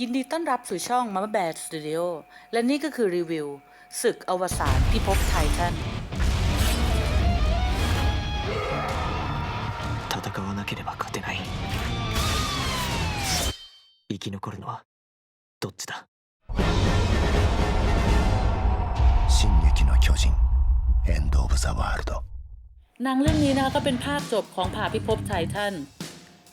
ยินดีต้อนรับสู่ช่อง Mama Bear Studio และนี่ก็คือรีวิวศึกอวสานพิภพไททัน 戦わなければ勝てない生き残るのはどっちだ進撃の巨人エンド・オブ・ザ・ワールド หนังเรื่องนี้นะคะก็เป็นภาคจบของผ่าพิภพไททัน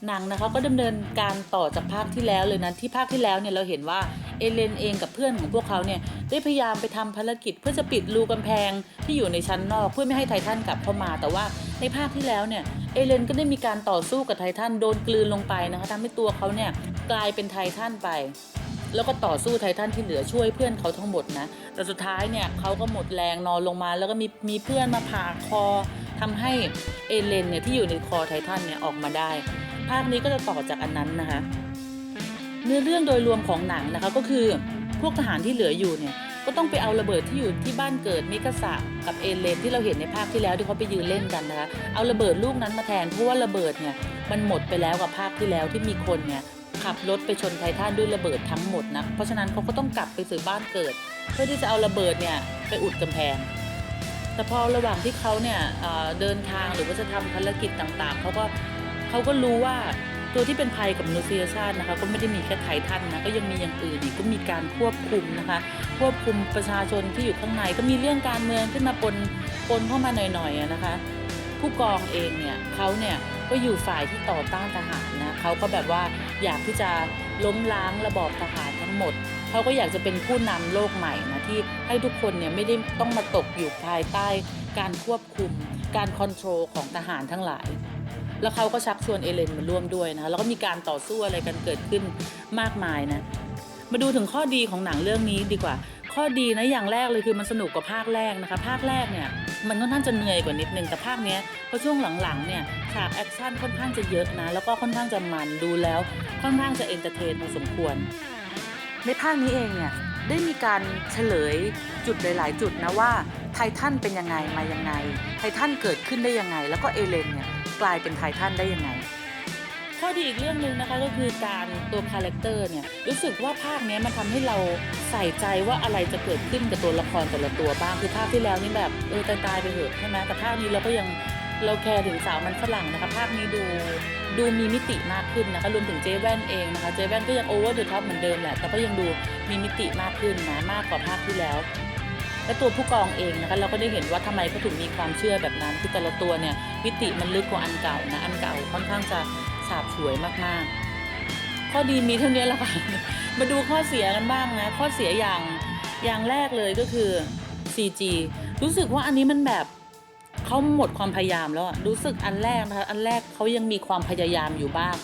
หนังนะคะก็ดำเนินการต่อจากภาคที่แล้วเลยนะที่ภาคที่แล้วเนี่ยเราเห็นว่าเอเลนเองกับเพื่อนของพวกเขาเนี่ยได้พยายามไปทำภารกิจเพื่อจะปิดรูกำแพงที่อยู่ในชั้นนอกเพื่อไม่ให้ไททันกลับเข้ามา แต่ว่าในภาคที่แล้วเนี่ยเอเลนก็ได้มีการต่อสู้กับไททันโดนกลืนลงไปนะคะทำให้ตัวเขาเนี่ยกลายเป็นไททันไป แล้วก็ต่อสู้ไททันที่เหลือช่วยเพื่อนเขาทั้งหมดนะแต่สุดท้ายเนี่ยเขาก็หมดแรงนอนลงมา แล้วก็มีมีเพื่อนมาผ่าคอทำให้เอเลนเนี่ยที่อยู่ในคอไททันเนี่ยออกมาได้าคนี้ก็จะต่อจากอันนั้นนะคะ เนื้อเรื่องโดยรวมของหนังนะคะก็คือพวกทหารที่เหลืออยู่เนี่ยก็ต้องไปเอาระเบิดที่อยู่ที่บ้านเกิดมิกาสะกับเอเลนที่เราเห็นในภาคที่แล้วที่เขาไปยืนเล่นกันนะคะเอาระเบิดลูกนั้นมาแทนเพราะว่าระเบิดเนี่ยมันหมดไปแล้วกับภาคที่แล้วที่มีคนเนี่ยขับรถไปชนไททันด้วยระเบิดทั้งหมดนะเพราะฉะนั้นเขาก็ต้องกลับไปสู่บ้านเกิด เพื่อที่จะเอาระเบิดเนี่ยไปอุดกำแพง แต่พอระหว่างที่เขาเนี่ยเอ่อเดินทางหรือว่าจะทำภารกิจต่างๆเขาก็ เขาก็รู้ว่าตัวที่เป็นภัยกับมนุษยชาตินะคะก็ไม่ได้มีแค่ไททันนะก็ยังมีอย่างอื่นอีกก็มีการควบคุมนะคะ ควบคุมประชาชนที่อยู่ข้างในก็มีเรื่องการเมืองขึ้นมาปนปนเข้ามาหน่อยๆนะคะ ผู้กองเองเนี่ยเขาเนี่ยก็อยู่ฝ่ายที่ต่อต้านทหารนะเขาก็แบบว่าอยากที่จะล้มล้างระบอบทหารทั้งหมดเขาก็อยากจะเป็นผู้นำโลกใหม่นะที่ให้ทุกคนเนี่ยไม่ได้ต้องมาตกอยู่ภายใต้การควบคุมการคอนโทรลของทหารทั้งหลาย แล้วเขาก็ชักชวนเอเลนมาร่วมด้วยนะคะแล้วก็มีการต่อสู้อะไรกันเกิดขึ้นมากมายนะ มาดูถึงข้อดีของหนังเรื่องนี้ดีกว่า ข้อดีนะอย่างแรกเลยคือมันสนุกกว่าภาคแรกนะคะ ภาคแรกเนี่ยมันค่อนข้างจะเหนื่อยกว่านิดนึงแต่ภาคเนี้ยพอช่วงหลังๆเนี่ยฉากแอคชั่นค่อนข้างจะเยอะนะแล้วก็ค่อนข้างจะมันดูแล้ว ค่อนข้างจะเอนเตอร์เทนพอสมควร ในภาคนี้เองเนี่ยได้มีการเฉลยจุดหลาย ๆ จุดนะว่าไททันเป็นยังไงมายังไง ไททันเกิดขึ้นได้ยังไง แล้วก็เอเลนเนี่ย กลายเป็นไททันได้ยังไง ข้อดีอีกเรื่องหนึ่งนะคะก็คือการตัวคาแรคเตอร์เนี่ยรู้สึกว่าภาคนี้มันทำให้เราใส่ใจว่าอะไรจะเกิดขึ้นกับตัวละครแต่ละตัวบ้างคือภาคที่แล้วนี่แบบเออตายๆไปเถอะใช่ไหมแต่ภาคนี้เราก็ยังเราแคร์ถึงสาวมันฝรั่งนะคะภาคนี้ดูดูมีมิติมากขึ้นนะคะรวมถึงเจแว่นเองนะคะเจแว่นก็ยังโอเวอร์เดอะท็อปเหมือนเดิมแหละแต่ก็ยังดูมีมิติมากขึ้นนะมากกว่าภาคที่แล้ว และตัวผู้กองเองนะคะเราก็ได้เห็นว่าทำไมเขาถึงมีความเชื่อแบบนั้นคือแต่ละตัวเนี่ยมิติมันลึกกว่าอันเก่านะอันเก่าค่อนข้างจะฉาบฉวยมากๆ ข้อดีมีเท่านี้แหละค่ะมาดูข้อเสียกันบ้างนะข้อเสียอย่างอย่างแรกเลยก็คือ CG รู้สึกว่าอันนี้มันแบบเขาหมดความพยายามแล้วรู้สึกอันแรกนะคะอันแรกเขายังมีความพยายามอยู่บ้าง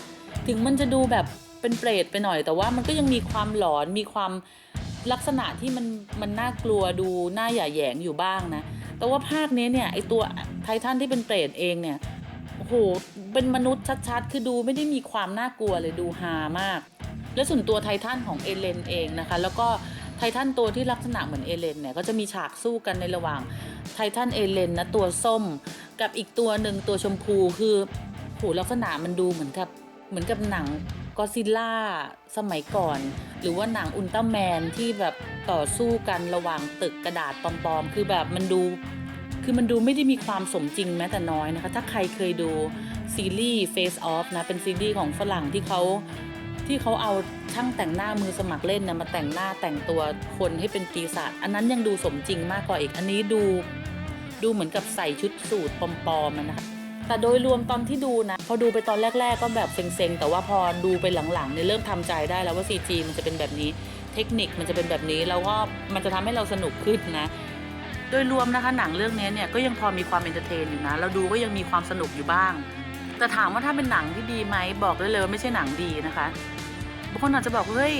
ถึงมันจะดูแบบเป็นเปรตไปหน่อยแต่ว่ามันก็ยังมีความหลอนมีความ ลักษณะที่มันมันน่ากลัวดูน่าหย่าแยงอยู่บ้างนะ แต่ว่าภาคนี้เนี่ยไอตัวไททันที่เป็นเปรตเองเนี่ยโอ้โหเป็นมนุษย์ชัดๆ คือดูไม่ได้มีความน่ากลัวเลยดูฮามาก และส่วนตัวไททันของเอเลนเองนะคะ แล้วก็ไททันตัวที่ลักษณะเหมือนเอเลนเนี่ยก็จะมีฉากสู้กันในระหว่างไททันเอเลนนะตัวส้มกับอีกตัวหนึ่งตัวชมพูคือโหลักษณะมันดูเหมือนกับเหมือนกับหนัง ก็ซิล่าสมัยก่อน หรือว่าหนังอุลตร้าแมนที่แบบต่อสู้กันระหว่างตึกกระดาษปลอมๆ คือแบบมันดูคือมันดูไม่ได้มีความสมจริงแม้แต่น้อยนะคะ ถ้าใครเคยดูซีรีส์ Face Off นะ เป็นซีรีส์ของฝรั่งที่เขาที่เขาเอาช่างแต่งหน้ามือสมัครเล่นนะมาแต่งหน้าแต่งตัวคนให้เป็นปีศาจอันนั้นยังดูสมจริงมากกว่าอีกอันนี้ดูดูเหมือนกับใส่ชุดสูทปลอมๆอะนะคะ แต่โดยรวมตอนที่ดูนะพอดูไปตอนแรก ๆ ก็แบบเซ็งๆ แต่ว่าพอดูไปหลังๆเนี่ยเริ่มทำใจได้แล้วว่า CG มันจะเป็นแบบนี้ เทคนิคมันจะเป็นแบบนี้แล้วก็มันจะทำให้เราสนุกขึ้นนะ โดยรวมนะคะหนังเรื่องนี้เนี่ยก็ยังพอมีความเอนเตอร์เทนอยู่นะ เราดูก็ยังมีความสนุกอยู่บ้าง แต่ถามว่าถ้าเป็นหนังที่ดีไหมบอกได้เลยว่าไม่ใช่หนังดีนะคะบางคนอาจจะบอกเฮ้ย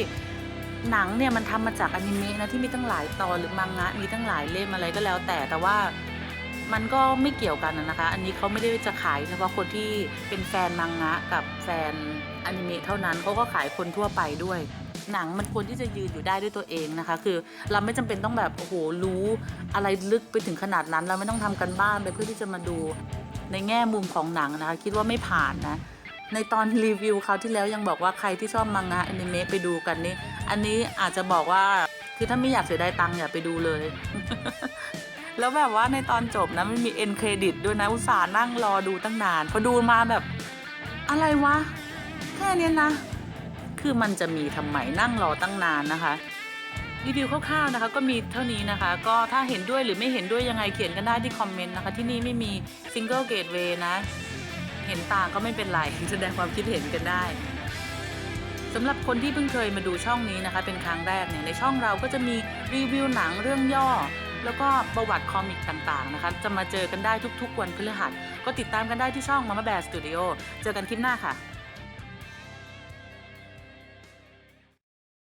หนังเนี่ยมันทำมาจากอนิเมะนะที่มีตั้งหลายตอนหรือมังงะมีตั้งหลายเล่มอะไรก็แล้วแต่แต่ว่า มันก็ไม่เกี่ยวกันนะนะคะ อันนี้เขาไม่ได้จะขายเฉพาะคนที่เป็นแฟนมังงะกับแฟนอนิเมะเท่านั้นเขาก็ขายคนทั่วไปด้วยหนังมันควรที่จะยืนอยู่ได้ด้วยตัวเองนะคะ คือเราไม่จำเป็นต้องแบบโอ้โหรู้อะไรลึกไปถึงขนาดนั้น เราไม่ต้องทำกันบ้านไปเพื่อที่จะมาดูในแง่มุมของหนังนะคะ คิดว่าไม่ผ่านนะ ในตอนรีวิวเขาวที่แล้วยังบอกว่าใครที่ชอบมังงะอนิเมะไปดูกันนี่อันนี้อาจจะบอกว่าคือถ้าไม่อยากเสียดายตังค์อย่าไปดูเลย แล้วแบบว่าในตอนจบนะมันมีเอ็นเครดิตด้วยนะอุตส่าห์นั่งรอดูตั้งนาน พอดูมาแบบอะไรวะ แค่เนี้ยนะ คือมันจะมีทำไมนั่งรอตั้งนานนะคะรีวิวคร่าวๆนะคะก็มีเท่านี้นะคะ ก็ถ้าเห็นด้วยหรือไม่เห็นด้วยยังไงเขียนกันได้ที่คอมเมนต์นะคะ ที่นี่ไม่มีซิงเกิลเกตเวย์นะ เห็นต่างก็ไม่เป็นไรแสดงความคิดเห็นกันได้สำหรับคนที่เพิ่งเคยมาดูช่องนี้นะคะ เป็นครั้งแรกเนี่ยในช่องเราก็จะมีรีวิวหนังเรื่องย่อ แล้วก็ประวัติคอมิกต่างๆนะคะ จะมาเจอกันได้ทุกๆ วันพฤหัส ก็ติดตามกันได้ที่ช่อง Mama Bear Studio เจอกันคลิปหน้าค่ะ